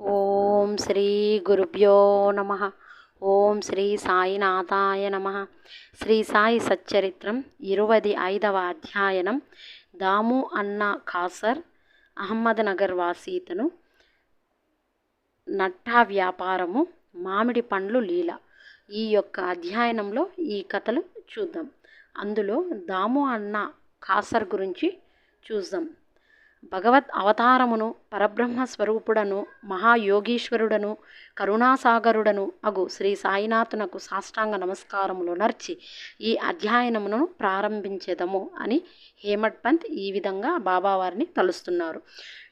ఓం శ్రీ గురుభ్యో నమ. ఓం శ్రీ సాయినాథాయ నమ. శ్రీ సాయి సచ్చరిత్రం ఇరవై ఐదవ అధ్యయనం. దాము అన్న ఖాసర్ అహ్మద్నగర్ వాసీతను నట్టా వ్యాపారము మామిడి పండ్లు లీల. ఈ యొక్క అధ్యయనంలో ఈ కథలు చూద్దాం. అందులో దాము అన్న కాసర్ గురించి చూద్దాం. భగవత్ అవతారమును పరబ్రహ్మ స్వరూపుడను మహాయోగీశ్వరుడను కరుణాసాగరుడను అగు శ్రీ సాయినాథునకు సాష్టాంగ నమస్కారములు నర్చి ఈ అధ్యయనమును ప్రారంభించేదము అని హేమట్ పంత్ ఈ విధంగా బాబావారిని తలుస్తున్నారు.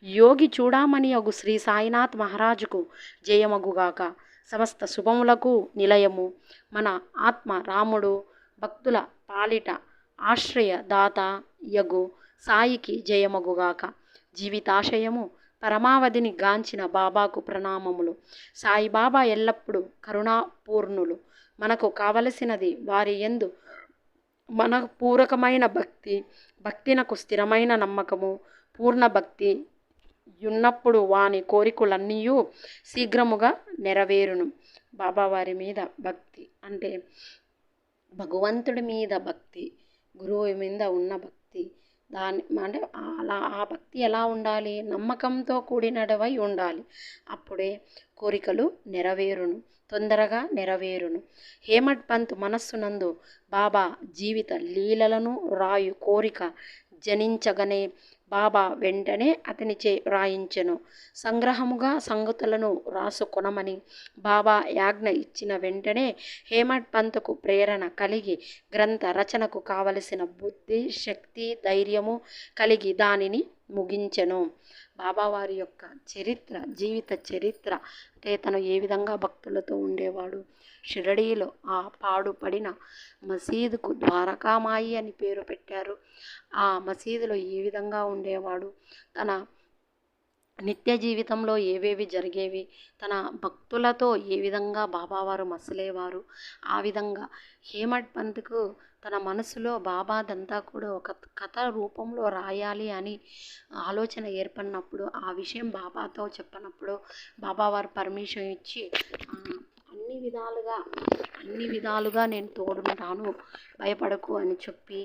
యోగి చూడామణి అగు శ్రీ సాయినాథ్ మహారాజుకు జయమగుగాక సమస్త శుభములకు నిలయము. మన ఆత్మ రాముడు భక్తుల పాలిట ఆశ్రయ దాత యగు సాయికి జయమగుగాక. జీవితాశయము పరమావధిని గాంచిన బాబాకు ప్రణామములు. సాయిబాబా ఎల్లప్పుడూ కరుణాపూర్ణులు. మనకు కావలసినది వారి ఎందు మన పూరకమైన భక్తి భక్తినకు స్థిరమైన నమ్మకము పూర్ణ భక్తి ఉన్నప్పుడు వాని కోరికలన్నీ శీఘ్రముగా నెరవేరును. బాబావారి మీద భక్తి అంటే భగవంతుడి మీద భక్తి గురువు మీద ఉన్న భక్తి దాని అంటే అలా ఆ భక్తి ఎలా ఉండాలి? నమ్మకంతో కూడినడవై ఉండాలి. అప్పుడే కోరికలు నెరవేరును తొందరగా నెరవేరును. హేమట్ పంత్ మనస్సునందు బాబా జీవిత లీలలను రాయు కోరిక జనించగనే బాబా వెంటనే అతనిచే వ్రాయించెను. సంగ్రహముగా సంగతులను రాసుకొనమని బాబా యాజ్ఞ ఇచ్చిన వెంటనే హేమట్ పంత్కు ప్రేరణ కలిగి గ్రంథ రచనకు కావలసిన బుద్ధి శక్తి ధైర్యము కలిగి దానిని ముగించెను. బాబావారి యొక్క చరిత్ర జీవిత చరిత్ర అంటే తను ఏ విధంగా భక్తులతో ఉండేవాడు? షిరడీలో ఆ పాడుపడిన మసీదుకు ద్వారకామాయి అని పేరు పెట్టారు. ఆ మసీదులో ఏ విధంగా ఉండేవాడు? తన నిత్య జీవితంలో ఏవేవి జరిగేవి? తన భక్తులతో ఏ విధంగా బాబావారు మసలేవారు? ఆ విధంగా హేమడ్ పంత్కు తన మనసులో బాబాదంతా కూడా ఒక కథ రూపంలో రాయాలి అని ఆలోచన ఏర్పడినప్పుడు ఆ విషయం బాబాతో చెప్పినప్పుడు బాబా వారు పర్మిషన్ ఇచ్చి అన్ని విధాలుగా అన్ని విధాలుగా నేను తోడుంటాను భయపడకు అని చెప్పి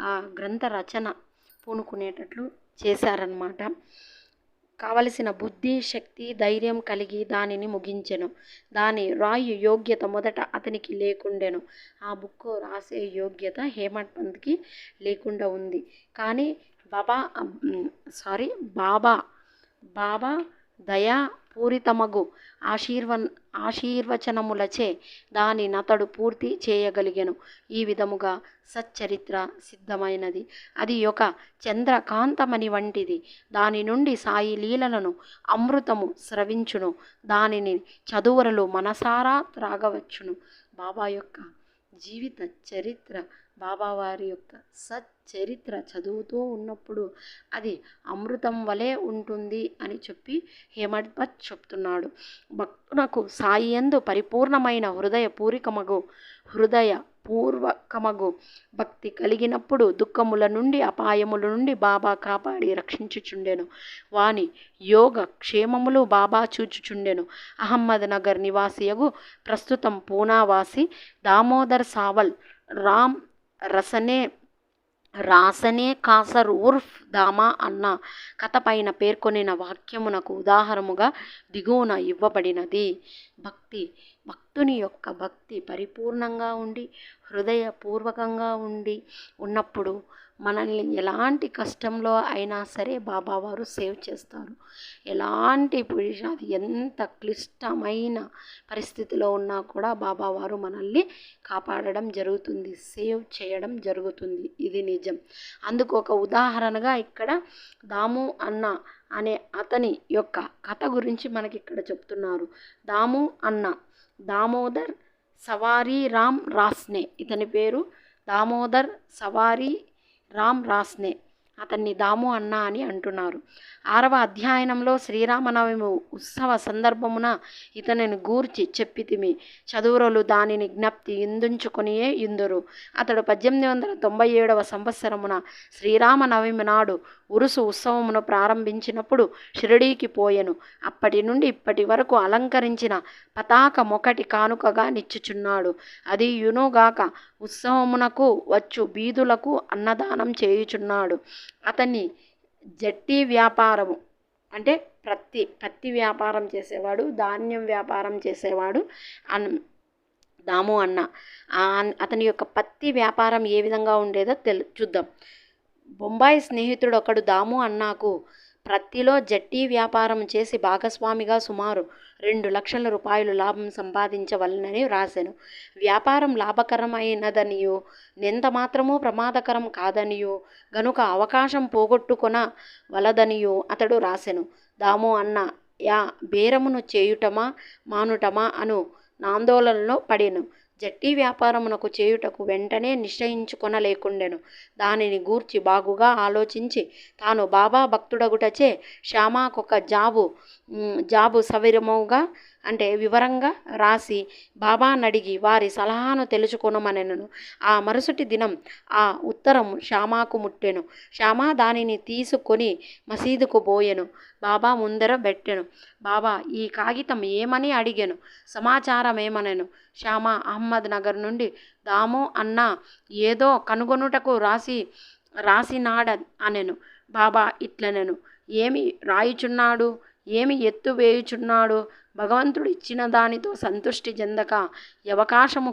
ఆ గ్రంథ రచన పూనుకునేటట్లు చేశారనమాట కావలసిన బుద్ధి శక్తి ధైర్యం కలిగి దానిని ముగించెను. దాని రాయు యోగ్యత మొదట అతనికి లేకుండెను. ఆ బుక్ రాసే యోగ్యత హేమంత్ పంత్కి లేకుండా ఉంది. కానీ బాబా సారీ బాబా బాబా దయా పూరితమగు ఆశీర్వ ఆశీర్వచనములచే దాని నతడు పూర్తి చేయగలిగెను. ఈ విధముగా సచ్చరిత్ర సిద్ధమైనది. అది ఒక చంద్రకాంతమణి వంటిది. దాని నుండి సాయి లీలలను అమృతము స్రవించును. దానిని చదువరులు మనసారా త్రాగవచ్చును. బాబా యొక్క జీవిత చరిత్ర బాబావారి యొక్క సచ్చరిత్ర చదువుతూ ఉన్నప్పుడు అది అమృతం వలె ఉంటుంది అని చెప్పి హేమడ్పత్ చెప్తున్నాడు. భక్తునకు సాయి ఎందు పరిపూర్ణమైన హృదయ పూరికమగు హృదయ పూర్వకమగు. భక్తి కలిగినప్పుడు దుఃఖముల నుండి అపాయముల నుండి బాబా కాపాడి రక్షించుచుండెను. వాని యోగ క్షేమములు బాబా చూచుచుండెను. అహ్మద్ నగర్ నివాసియగు ప్రస్తుతం పూనావాసి దామోదర్ సావల్ రామ్ రసనే రాసనే కాసర్ ఉర్ఫ్ దామా అన్న కథ పైన పేర్కొనిన వాక్యమునకు ఉదాహరణముగా దిగువన ఇవ్వబడినది. భక్తి భక్తుని యొక్క భక్తి పరిపూర్ణంగా ఉండి హృదయపూర్వకంగా ఉండి ఉన్నప్పుడు మనల్ని ఎలాంటి కష్టంలో అయినా సరే బాబావారు సేవ్ చేస్తారు. ఎలాంటి అది ఎంత క్లిష్టమైన పరిస్థితిలో ఉన్నా కూడా బాబావారు మనల్ని కాపాడడం జరుగుతుంది సేవ్ చేయడం జరుగుతుంది. ఇది నిజం. అందుకు ఒక ఉదాహరణగా ఇక్కడ దాము అన్న అనే అతని యొక్క కథ గురించి మనకి ఇక్కడ చెప్తున్నారు. దాము అన్న దామోదర్ సవారీ రామ్ రాస్నే. ఇతని పేరు దామోదర్ సవారీ రామ్ రాస్నే. అతన్ని దాము అన్న అని అంటున్నారు. ఆరవ అధ్యయనంలో శ్రీరామనవమి ఉత్సవ సందర్భమున ఇతనిని గూర్చి చెప్పితిమి. చదువురలు దానిని జ్ఞప్తి ఇందుంచుకొనియే ఇందురు? అతడు పద్దెనిమిది వందల తొంభై ఏడవ సంవత్సరమున శ్రీరామనవమి నాడు ఉరుసు ఉత్సవమును ప్రారంభించినప్పుడు షిరిడీకి పోయెను. అప్పటి నుండి ఇప్పటి వరకు అలంకరించిన పతాకమొకటి కానుకగా నిచ్చుచున్నాడు. అది యునుగాక ఉత్సవమునకు వచ్చు బీదులకు అన్నదానం చేయుచున్నాడు. అతని జట్టి వ్యాపారము అంటే ప్రత్తి పత్తి వ్యాపారం చేసేవాడు ధాన్యం వ్యాపారం చేసేవాడు అన్ దాము అన్న. అతని యొక్క పత్తి వ్యాపారం ఏ విధంగా ఉండేదో తెలు చూద్దాం. బొంబాయి స్నేహితుడు ఒకడు దాము అన్నాకు ప్రత్తిలో జట్టి వ్యాపారం చేసి భాగస్వామిగా సుమారు రెండు లక్షల రూపాయలు లాభం సంపాదించవలనని వ్రాశాను వ్యాపారం లాభకరమైనదనియో నింత మాత్రము ప్రమాదకరం కాదనియో గనుక అవకాశం పోగొట్టుకొన వలదనియో అతడు రాశాను దాము అన్న యా బేరమును చేయుటమా మానుటమా అను నాందోళనలో పడాను. జట్టి వ్యాపారమునకు చేయుటకు వెంటనే నిశ్చయించుకొనలేకుండెను. దానిని గూర్చి బాగుగా ఆలోచించి తాను బాబా భక్తుడగుటచే శ్యామాకొక జాబు జాబు సవిరముగా అంటే వివరంగా రాసి బాబానడిగి వారి సలహాను తెలుసుకొనమనెను. ఆ మరుసటి దినం ఆ ఉత్తరం శ్యామాకు ముట్టెను. శ్యామా దానిని తీసుకొని మసీదుకు పోయెను. బాబా ముందర పెట్టెను బాబా ఈ కాగితం ఏమని అడిగాను? సమాచారం ఏమనెను శ్యామ అహ్మద్ నగర్ నుండి దాము అన్న ఏదో కనుగొనుటకు రాసి రాసినాడ అనెను. బాబా ఇట్లనెను. ఏమి రాయుచున్నాడు? ఏమి ఎత్తు వేయుచున్నాడు? భగవంతుడు ఇచ్చిన దానితో సంతృష్టి చెందక యవకాశము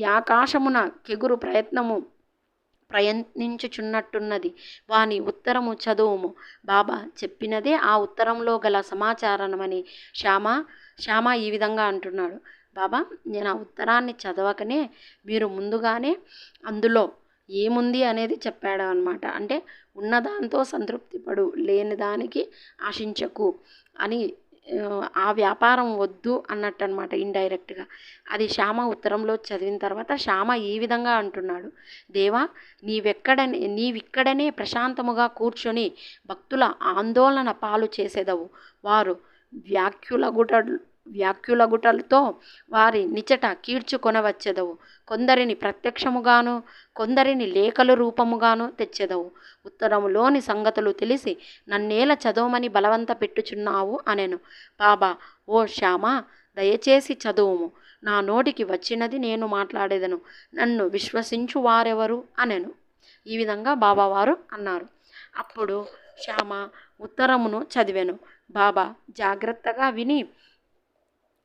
యాకాశమున కెగురు ప్రయత్నము ప్రయత్నించుచున్నట్టున్నది. వాని ఉత్తరము చదువుము. బాబా చెప్పినదే ఆ ఉత్తరంలో గల సమాచారమని శ్యామ శ్యామ ఈ విధంగా అంటున్నాడు. బాబా నేను ఆ ఉత్తరాన్ని చదవకనే మీరు ముందుగానే అందులో ఏముంది అనేది చెప్పాడు అనమాట అంటే ఉన్నదాంతో సంతృప్తి పడు లేని దానికి ఆశించకు అని ఆ, ఆ వ్యాపారం వద్దు అన్నట్టు అనమాట ఇండైరెక్ట్గా. అది శ్యామ ఉత్తరంలో చదివిన తర్వాత శ్యామ ఈ విధంగా అంటున్నాడు. దేవా నీవెక్కడనే నీవిక్కడనే ప్రశాంతముగా కూర్చొని భక్తుల ఆందోళన పాలు చేసేదవు. వారు వ్యాఖ్యులగుట వ్యాఖ్యులగుటలతో వారి నిచట కీడ్చుకొనవచ్చెదవు. కొందరిని ప్రత్యక్షముగాను కొందరిని లేఖల రూపముగాను తెచ్చెదవు. ఉత్తరములోని సంగతులు తెలిసి నన్నేల చదవమని బలవంత పెట్టుచున్నావు అనెను. బాబా ఓ శ్యామా దయచేసి చదువుము. నా నోటికి వచ్చినది నేను మాట్లాడేదను. నన్ను విశ్వసించు వారెవరు అనెను. ఈ విధంగా బాబావారు అన్నారు. అప్పుడు శ్యామ ఉత్తరమును చదివాను. బాబా జాగ్రత్తగా విని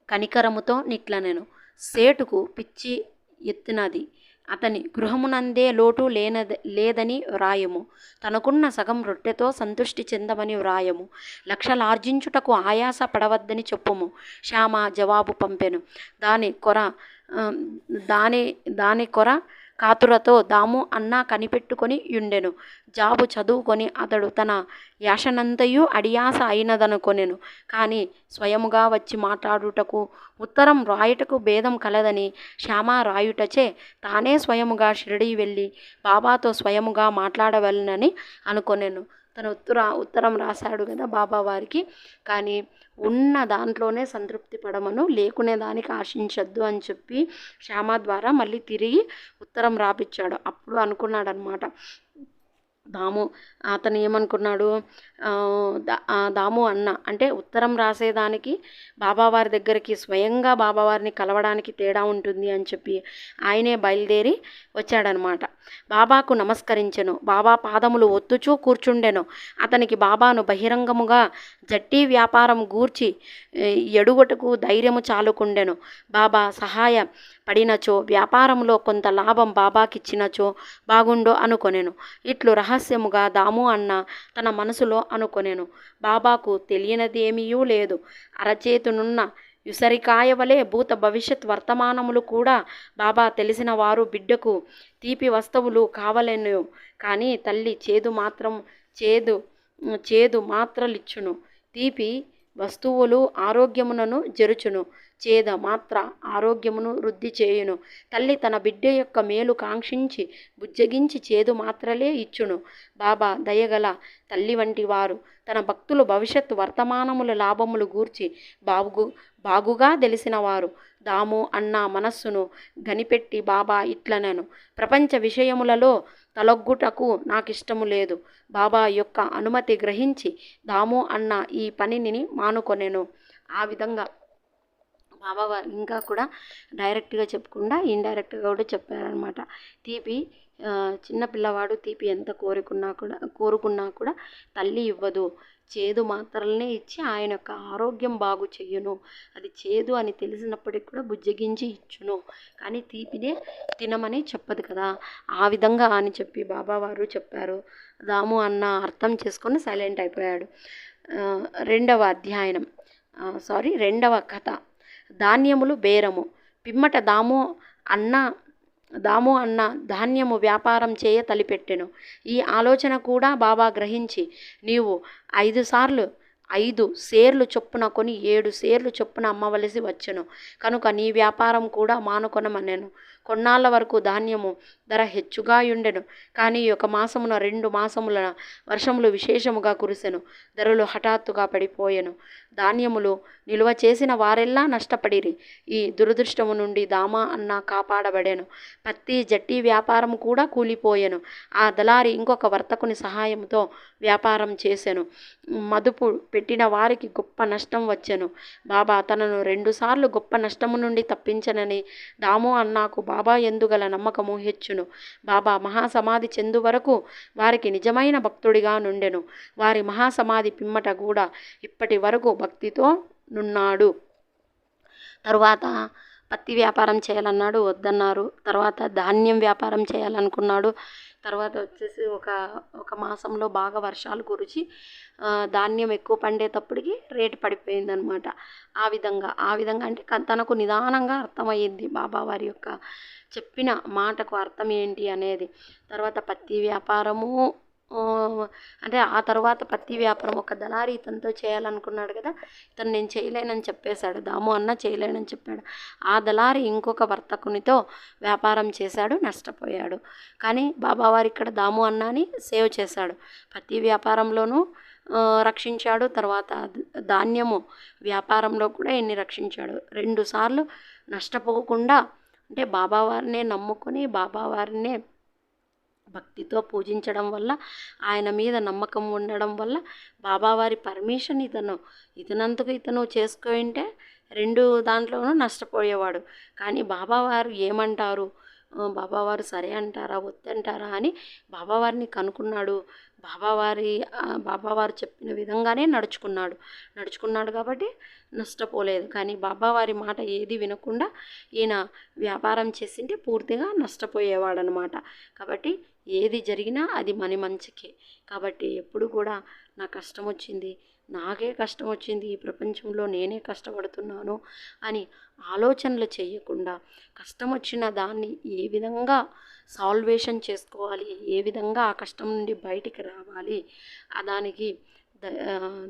కనికరముతో నిట్లనెను. సేటుకు పిచ్చి ఎత్తినది. అతని గృహమునందే లోటు లేనది లేదని వ్రాయము. తనకున్న సగం రొట్టెతో సంతృష్టి చెందమని వ్రాయము. లక్షలార్జించుటకు ఆయాస పడవద్దని చెప్పుము. శ్యామ జవాబు పంపెను. దాని కొర దాని దాని కొర కాతురతో దాము అన్న కనిపెట్టుకొని యుండెను. జాబు చదువుకొని అతడు తన యాషనంతయు అడియాస అయినదనుకొనెను. కానీ స్వయముగా వచ్చి మాట్లాడుటకు ఉత్తరం రాయుటకు భేదం కలదని శ్యామ రాయుటచే తానే స్వయముగా షిరిడి వెళ్ళి బాబాతో స్వయముగా మాట్లాడవలనని అనుకొనెను. తన ఉత్తర ఉత్తరం రాశాడు కదా బాబా వారికి. కానీ ఉన్న దాంట్లోనే సంతృప్తి పడమను లేకునే దానికి ఆశించద్దు అని చెప్పి శ్యామ ద్వారా మళ్ళీ తిరిగి ఉత్తరం రాపిచ్చాడు. అప్పుడు అనుకున్నాడు అనమాట దాము అతను ఏమనుకున్నాడు? దా- దాము అన్న అంటే ఉత్తరం రాసేదానికి బాబావారి దగ్గరికి స్వయంగా బాబావారిని కలవడానికి తేడా ఉంటుంది అని చెప్పి ఆయనే బయలుదేరి వచ్చాడనమాట బాబాకు నమస్కరించెను. బాబా పాదములు ఒత్తుచూ కూర్చుండెను. అతనికి బాబాను బహిరంగముగా జట్టి వ్యాపారం గూర్చి ఎడుగటకు ధైర్యము చాలుకుండెను. బాబా సహాయ పడినచో వ్యాపారంలో కొంత లాభం బాబాకిచ్చినచో బాగుండో అనుకొనెను. ఇట్లు రహస్యముగా దాము అన్న తన మనసులో అనుకొనెను. బాబాకు తెలియనిదేమీయూ లేదు. అరచేతునున్న యుసరికాయ వలె భూత భవిష్యత్ వర్తమానములు కూడా బాబా తెలిసిన వారు బిడ్డకు తీపి వస్తువులు కావలేను. కానీ తల్లి చేదు మాత్రం చేదు చేదు మాత్రలిచ్చును. తీపి వస్తువులు ఆరోగ్యమునను జరుచును. చేద మాత్ర ఆరోగ్యమును వృద్ధి చేయును. తల్లి తన బిడ్డ యొక్క మేలు కాంక్షించి బుజ్జగించి చేదు మాత్రలే ఇచ్చును. బాబా దయగల తల్లి వంటి వారు తన భక్తులు భవిష్యత్తు వర్తమానముల లాభములు గూర్చి బాగు బాగుగా తెలిసినవారు దాము అన్న మనస్సును గనిపెట్టి బాబా ఇట్లనను. ప్రపంచ విషయములలో తలొగ్గుటకు నాకిష్టము లేదు. బాబా యొక్క అనుమతి గ్రహించి దాము అన్న ఈ పనిని మానుకొనెను. ఆ విధంగా బాబా ఇంకా కూడా డైరెక్ట్గా చెప్పకుండా ఇండైరెక్ట్గా కూడా చెప్పారనమాట తీపి చిన్న పిల్లవాడు తీపి ఎంత కోరుకున్నా కూడా కోరుకున్నా కూడా తల్లి ఇవ్వదు. చేదు మాత్రలనే ఇచ్చి ఆయన యొక్క ఆరోగ్యం బాగు చెయ్యును. అది చేదు అని తెలిసినప్పటికి కూడా బుజ్జగించి ఇచ్చును. కానీ తీపినే తినమని చెప్పదు కదా. ఆ విధంగా అని చెప్పి బాబావారు చెప్పారు. దాము అన్న అర్థం చేసుకొని సైలెంట్ అయిపోయాడు. రెండవ అధ్యయనం సారీ రెండవ కథ. ధాన్యములు బేరము. పిమ్మట దాము అన్న దాము అన్న ధాన్యము వ్యాపారం చేయ తలిపెట్టెను. ఈ ఆలోచన కూడా బాబా గ్రహించి నీవు ఐదు సార్లు ఐదు సేర్లు చొప్పున కొని ఏడు సేర్లు చొప్పున అమ్మవలసి వచ్చెను. కనుక నీ వ్యాపారం కూడా మానుకొనమనెను. కొన్నాళ్ళ వరకు ధాన్యము ధర హెచ్చుగా ఉండెను కానీ ఒక మాసమున రెండు మాసముల వర్షములు విశేషముగా కురిసెను. ధరలు హఠాత్తుగా పడిపోయెను. ధాన్యములు నిల్వ చేసిన వారెల్లా నష్టపడిరి. ఈ దురదృష్టము నుండి దామా అన్న కాపాడబడెను. పత్తి జట్టి వ్యాపారం కూడా కూలిపోయెను. ఆ దళారి ఇంకొక వర్తకుని సహాయంతో వ్యాపారం చేసెను. మదుపు పెట్టిన వారికి గొప్ప నష్టం వచ్చెను. బాబా తనను రెండుసార్లు గొప్ప నష్టము నుండి తప్పించనని దాము అన్నాకు బాబా ఎందుగల నమ్మకము హెచ్చును. బాబా మహాసమాధి చెందు వరకు వారికి నిజమైన భక్తుడిగా నుండెను. వారి మహాసమాధి పిమ్మట కూడా ఇప్పటి వరకు భక్తితో నున్నాడు. తరువాత పత్తి వ్యాపారం చేయాలన్నాడు వద్దన్నారు. తర్వాత ధాన్యం వ్యాపారం చేయాలనుకున్నాడు. తర్వాత వచ్చేసి ఒక ఒక మాసంలో బాగా వర్షాలు కురిచి ధాన్యం ఎక్కువ పండేటప్పటికి రేటు పడిపోయిందనమాట ఆ విధంగా ఆ విధంగా అంటే తనకు నిదానంగా అర్థమయ్యింది బాబా వారి యొక్క చెప్పిన మాటకు అర్థం ఏంటి అనేది. తర్వాత పత్తి వ్యాపారము అంటే ఆ తర్వాత పత్తి వ్యాపారం ఒక దళారి ఇతనితో చేయాలనుకున్నాడు కదా ఇతను నేను చేయలేనని చెప్పేశాడు దాము అన్న చేయలేనని చెప్పాడు. ఆ దళారి ఇంకొక వర్తకునితో వ్యాపారం చేశాడు నష్టపోయాడు. కానీ బాబావారు ఇక్కడ దాము అన్నాని సేవ్ చేశాడు. పత్తి వ్యాపారంలోనూ రక్షించాడు. తర్వాత ధాన్యము వ్యాపారంలో కూడా ఎన్ని రక్షించాడు? రెండుసార్లు నష్టపోకుండా అంటే బాబావారినే నమ్ముకొని బాబావారినే భక్తితో పూజించడం వల్ల ఆయన మీద నమ్మకం ఉండడం వల్ల బాబావారి పర్మిషన్ ఇతను ఇతనంతకు ఇతను చేసుకోయింటే రెండు దాంట్లోనూ నష్టపోయేవాడు. కానీ బాబావారు ఏమంటారు? బాబావారు సరే అంటారా? వద్దంటారా? అని బాబావారిని కనుక్కున్నాడు. బాబావారి బాబావారు చెప్పిన విధంగానే నడుచుకున్నాడు. నడుచుకున్నాడు కాబట్టి నష్టపోలేదు. కానీ బాబావారి మాట ఏది వినకుండా ఈయన వ్యాపారం చేసింటే పూర్తిగా నష్టపోయేవాడనమాట. కాబట్టి ఏది జరిగినా అది మన మంచికే. కాబట్టి ఎప్పుడు కూడా నా కష్టం వచ్చింది నాకే కష్టం వచ్చింది ఈ ప్రపంచంలో నేనే కష్టపడుతున్నాను అని ఆలోచనలు చేయకుండా కష్టం వచ్చిన దాన్ని ఏ విధంగా సాల్వేషన్ చేసుకోవాలి ఏ విధంగా ఆ కష్టం నుండి బయటికి రావాలి దానికి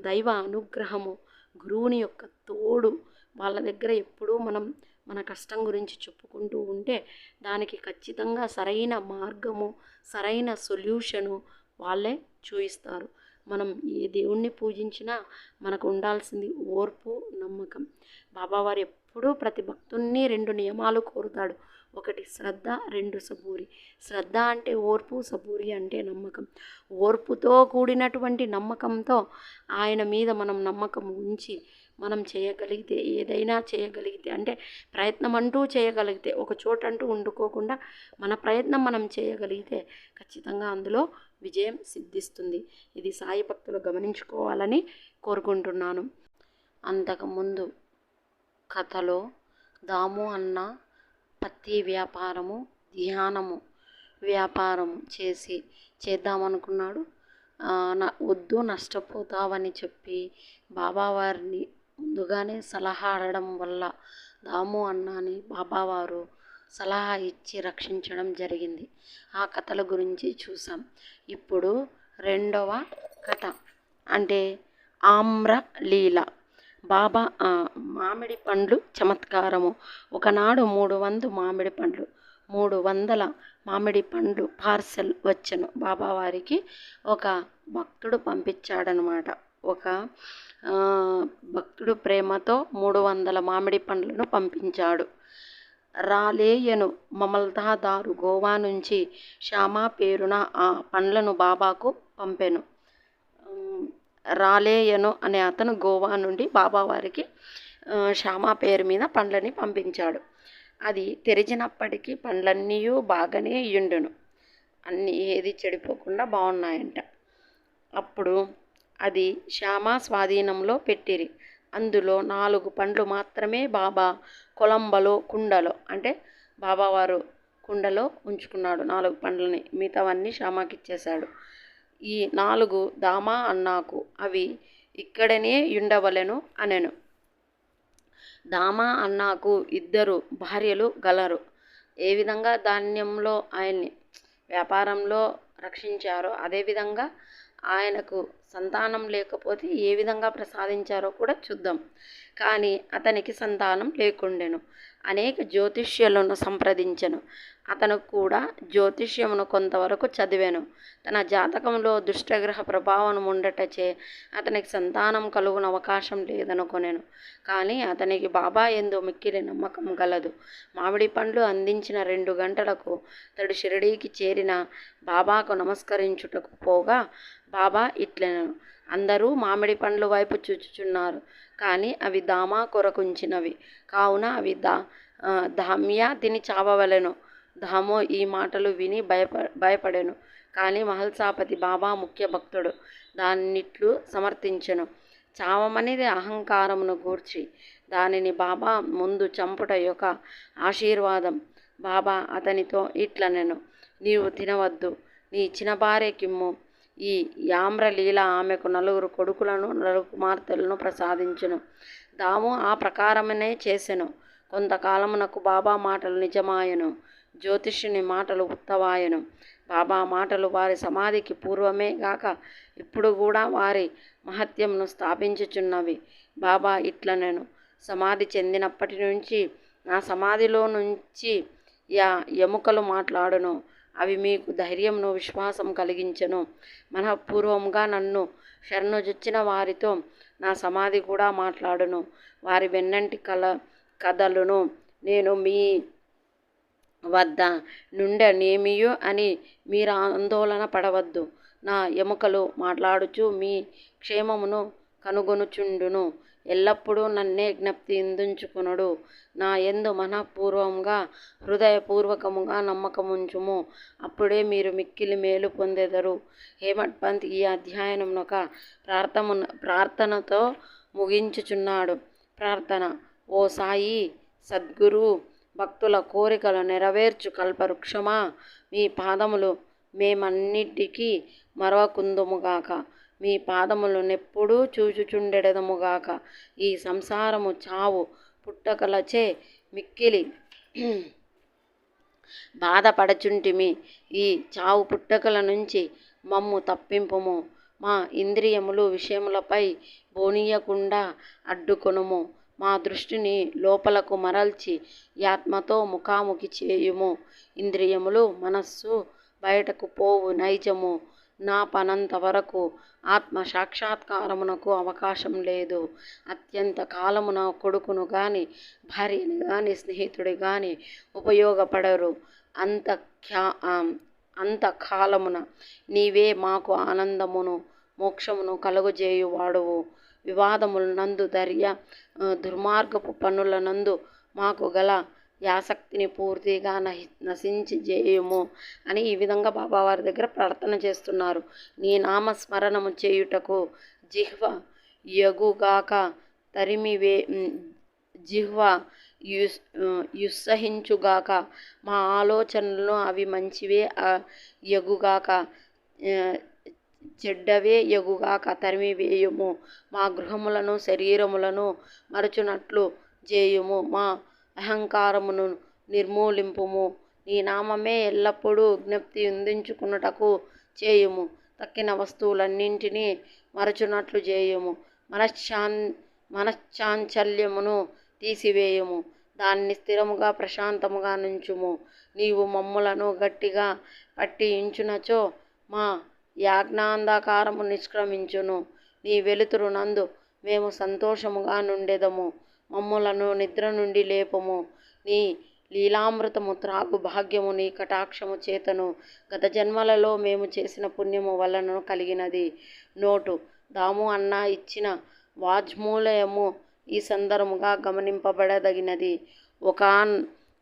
దైవ అనుగ్రహము గురువుని యొక్క తోడు వాళ్ళ దగ్గర ఎప్పుడూ మనం మన కష్టం గురించి చెప్పుకుంటూ ఉంటే దానికి ఖచ్చితంగా సరైన మార్గము సరైన సొల్యూషను వాళ్ళే చూయిస్తారు. మనం ఏ దేవుణ్ణి పూజించినా మనకు ఉండాల్సింది ఓర్పు నమ్మకం. బాబావారు ఎప్పుడూ ప్రతి భక్తుణ్ణి రెండు నియమాలు కోరుతాడు. ఒకటి శ్రద్ధ రెండు సబూరి. శ్రద్ధ అంటే ఓర్పు సబూరి అంటే నమ్మకం. ఓర్పుతో కూడినటువంటి నమ్మకంతో ఆయన మీద మనం నమ్మకం ఉంచి మనం చేయగలిగితే ఏదైనా చేయగలిగితే అంటే ప్రయత్నం అంటూ చేయగలిగితే ఒక చోట అంటూ ఉండుకోకుండా మన ప్రయత్నం మనం చేయగలిగితే ఖచ్చితంగా అందులో విజయం సిద్ధిస్తుంది. ఇది సాయి భక్తులు గమనించుకోవాలని కోరుకుంటున్నాను. అంతకుముందు కథలో దాము అన్న పత్తి వ్యాపారము ధ్యానము వ్యాపారం చేసి చేద్దామనుకున్నాడు. వద్దు నష్టపోతావని చెప్పి బాబావారిని ముందుగానే సలహా అడగడం వల్ల దాము అన్నాని బాబావారు సలహా ఇచ్చి రక్షించడం జరిగింది. ఆ కథల గురించి చూసాం ఇప్పుడు రెండవ కథ. అంటే ఆమ్ర లీల. బాబా మామిడి పండ్లు చమత్కారము. ఒకనాడు మూడు వందలు మామిడి పండ్లు మూడు వందల మామిడి పండ్లు పార్సెల్ వచ్చను. బాబావారికి ఒక భక్తుడు పంపించాడనమాట. ఒక భక్తుడు ప్రేమతో మూడు వందల మామిడి పండ్లను పంపించాడు. రాలేయను మమల్తాదారు గోవా నుంచి శ్యామా పేరున ఆ పండ్లను బాబాకు పంపెను. రాలేయను అనే అతను గోవా నుండి బాబా వారికి శ్యామా పేరు మీద పండ్లని పంపించాడు. అది తెరిచినప్పటికీ పండ్లన్నీ బాగానే ఇయ్యుండును అన్నీ ఏది చెడిపోకుండా బాగున్నాయంట. అప్పుడు అది శ్యామ స్వాధీనంలో పెట్టిరి. అందులో నాలుగు పండ్లు మాత్రమే బాబా కొలంబలో కుండలో అంటే బాబావారు కుండలో ఉంచుకున్నాడు నాలుగు పండ్లని. మిగతావన్నీ శ్యామకి ఇచ్చేశాడు ఈ నాలుగు దామా అన్నాకు అవి ఇక్కడనే ఉండవలెను అనెను. దామా అన్నాకు ఇద్దరు భార్యలు గలరు. ఏ విధంగా ధాన్యంలో ఆయన్ని వ్యాపారంలో రక్షించారో అదేవిధంగా ఆయనకు సంతానం లేకపోతే ఏ విధంగా ప్రసాదించారో కూడా చూద్దాం. కానీ అతనికి సంతానం లేకుండెను. అనేక జ్యోతిష్యులను సంప్రదించెను. అతను కూడా జ్యోతిష్యమును కొంతవరకు చదివాను. తన జాతకంలో దుష్టగ్రహ ప్రభావం ఉండటచే అతనికి సంతానం కలుగున అవకాశం లేదనుకునేను. కానీ అతనికి బాబా ఎందు మిక్కిలి నమ్మకం గలదు. మామిడి పండ్లు అందించిన రెండు గంటలకు అతడు షిరిడీకి చేరిన బాబాకు నమస్కరించుటకు పోగా బాబా ఇట్లెనను అందరూ మామిడి పండ్ల వైపు చూచుచున్నారు. కానీ అవి దామా కొరకుంచినవి. కావున అవి దా ఆ, ధామ్య తిని చావవలెను. ధామో ఈ మాటలు విని భయప భయపడెను. కానీ మహల్సాపతి బాబా ముఖ్య భక్తుడు. దాన్నిట్లు సమర్థించెను. చావమనేది అహంకారమును గూర్చి దానిని బాబా ముందు చంపుట యొక్క ఆశీర్వాదం. బాబా అతనితో ఇట్లనెను. నీవు తినవద్దు. నీ చినబారే కిమ్ము. ఈ యామ్రలీల ఆమెకు నలుగురు కొడుకులను నలుగురు కుమార్తెలను ప్రసాదించును. దాము ఆ ప్రకారమనే చేసెను. కొంతకాలమునకు బాబా మాటలు నిజమాయను. జ్యోతిష్యుని మాటలు ఉత్తవాయను బాబా మాటలు వారి సమాధికి పూర్వమే గాక ఇప్పుడు కూడా వారి మహత్యంను స్థాపించుచున్నవి. బాబా ఇట్ల నేను సమాధి చెందినప్పటి నుంచి నా సమాధిలో నుంచి యా ఎముకలు మాట్లాడును. అవి మీకు ధైర్యంను విశ్వాసం కలిగించను. మనఃపూర్వంగా నన్ను శరణుజొచ్చిన వారితో నా సమాధి కూడా మాట్లాడును. వారి వెన్నంటి కల కథలను నేను మీ వద్ద నుండనేమియో అని మీరు ఆందోళన పడవద్దు. నా ఎముకలు మాట్లాడుచు మీ క్షేమమును కనుగొనుచుండును. ఎల్లప్పుడూ నన్నే జ్ఞప్తి ఇందుంచుకునుడు. నా ఎందు మనఃపూర్వంగా హృదయపూర్వకముగా నమ్మకముంచుము. అప్పుడే మీరు మిక్కిలి మేలు పొందెదరు. హేమట్ పంత్ ఈ అధ్యాయం ఒక ప్రార్థన ప్రార్థనతో ముగించుచున్నాడు. ప్రార్థన ఓ సాయి సద్గురు భక్తుల కోరికలు నెరవేర్చు కల్పవృక్షమా? మీ పాదములు మేమన్నిటికీ మరవకుందుముగాక. మీ పాదములు నెప్పుడూ చూచుచుండెడదముగాక. ఈ సంసారము చావు పుట్టకలచే మిక్కిలి బాధపడచుంటిమి. ఈ చావు పుట్టకల నుంచి మమ్ము తప్పింపుము. మా ఇంద్రియములు విషయములపై బోనీయకుండా అడ్డుకొనుము. మా దృష్టిని లోపలకు మరల్చి యాత్మతో ఆత్మతో ముఖాముఖి చేయుము. ఇంద్రియములు మనస్సు బయటకు పోవు నైజము. నా పనంత వరకు ఆత్మ సాక్షాత్కారమునకు అవకాశం లేదు. అత్యంత కాలమున కొడుకును కానీ భార్యని కానీ స్నేహితుడి కానీ ఉపయోగపడరు. అంత ఖ్యా అంత కాలమున నీవే మాకు ఆనందమును. మోక్షమును కలుగజేయువాడువు. వివాదముల నందు దర్య దుర్మార్గపు పనుల నందు మాకు గల యాసక్తిని పూర్తిగా నహి నశించి చేయము అని ఈ విధంగా బాబావారి దగ్గర ప్రార్థన చేస్తున్నారు. నీ నామస్మరణము చేయుటకు జిహ్వ యగుగాక తరిమివే జిహ్వ యుస్ యుత్సహించుగాక మా ఆలోచనలు అవి మంచివే యగుగాక చెడ్డవే యగుగాక తరిమివేయుము మా గృహములను శరీరములను మరచునట్లు చేయుము. మా అహంకారమును నిర్మూలింపుము. నీ నామమే ఎల్లప్పుడూ జ్ఞప్తి అందించుకున్నటకు చేయుము. తక్కిన వస్తువులన్నింటినీ మరచునట్లు చేయుము. మనశ్శాన్ మనశ్చాంచల్యమును తీసివేయుము. దాన్ని స్థిరముగా ప్రశాంతముగా నుంచుము. నీవు మమ్ములను గట్టిగా పట్టి ఇంచునచో మా యాజ్ఞాంధకారము నిష్క్రమించును. నీ వెలుతురు నందు మేము సంతోషముగా నుండెదము. మమ్ములను నిద్ర నుండి లేపము. నీ లీలామృతము త్రాగు భాగ్యము నీ కటాక్షము చేతను. గత జన్మలలో మేము చేసిన పుణ్యము వలన కలిగినది. నోటు. దాము అన్న ఇచ్చిన వాజ్మూలయము ఈ సందర్భముగా గమనింపబడదగినది. ఒక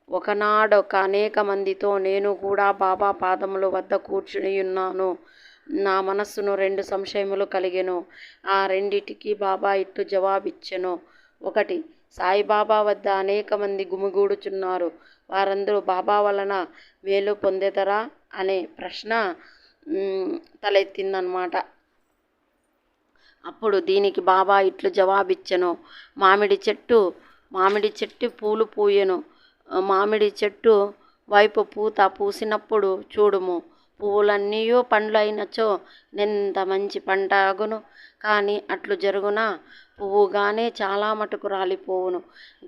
ఒకనాడొక అనేక మందితో నేను కూడా బాబా పాదముల వద్ద కూర్చుని ఉన్నాను నా మనస్సును రెండు సంశయములు కలిగెను. ఆ రెండిటికి బాబా ఇట్లు జవాబిచ్చెను. ఒకటి సాయిబాబా వద్ద అనేక మంది గుమిగూడుచున్నారు. వారందరూ బాబా వలన మేలు పొందేదరా అనే ప్రశ్న తలెత్తిందనమాట. అప్పుడు దీనికి బాబా ఇట్లు జవాబిచ్చెను. మామిడి చెట్టు మామిడి చెట్టు పూలు పూయెను. మామిడి చెట్టు వైపు పూత పూసినప్పుడు చూడుము. పువ్వులన్నీయో పండ్లు అయినచో నెంత మంచి పంట అగును కానీ అట్లు జరుగునా? పువ్వుగానే చాలా మటుకు రాలిపోవును.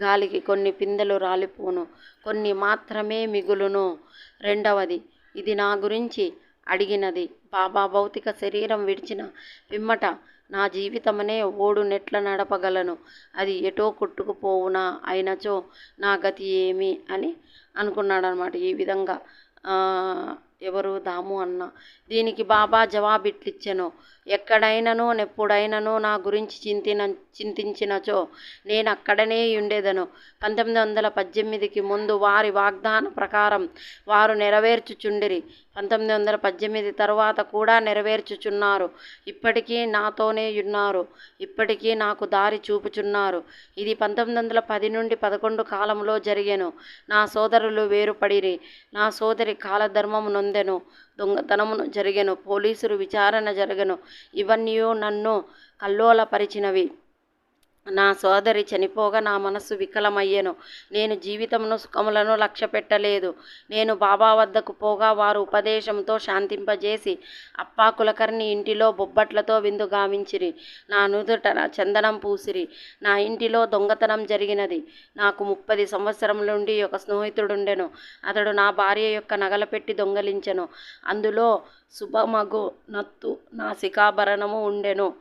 గాలికి కొన్ని పిందెలు రాలిపోను కొన్ని మాత్రమే మిగులును. రెండవది ఇది నా గురించి అడిగినది. బాబా భౌతిక శరీరం విడిచిన పిమ్మట నా జీవితమనే ఓడు నెట్ల నడపగలను. అది ఎటో కొట్టుకుపోవునా? అయినచో నా గతి ఏమి? అని అనుకున్నాడనమాట. ఈ విధంగా ఎవరు దాము అన్న. దీనికి బాబా జవాబిట్లిచ్చెను. ఎక్కడైనను ఎప్పుడైనను నా గురించి చింతిన చింతించినచో నేను అక్కడనే ఉండేదను. పంతొమ్మిది వందల పద్దెనిమిదికి ముందు వారి వాగ్దాన ప్రకారం వారు నెరవేర్చుచుండిరి. పంతొమ్మిది వందల పద్దెనిమిది తరువాత కూడా నెరవేర్చుచున్నారు. ఇప్పటికీ నాతోనే ఉన్నారు. ఇప్పటికీ నాకు దారి చూపుచున్నారు. ఇది పంతొమ్మిది వందల పది నుండి పదకొండు కాలంలో జరిగాను. నా సోదరులు వేరుపడిరి. నా సోదరి కాలధర్మము నొందెను. దొంగతనమును జరిగెను పోలీసులు విచారణ జరగను. ఇవన్నీ నన్ను కల్లోలపరిచినవి. నా సోదరి చనిపోగా నా మనస్సు వికలమయ్యెను. నేను జీవితమును సుఖములను లక్ష్య పెట్టలేదు నేను బాబా వద్దకు పోగా వారు ఉపదేశంతో శాంతింపజేసి అప్పా కులకర్ణి ఇంటిలో బొబ్బట్లతో విందు గావించిరి. నా నుదుట చందనం పూసిరి. నా ఇంటిలో దొంగతనం జరిగినది. నాకు ముప్పది సంవత్సరం నుండి ఒక స్నేహితుడుండెను. అతడు నా భార్య యొక్క నగల పెట్టి దొంగలించెను. అందులో శుభమగు నత్తు నా శిఖాభరణము ఉండెను.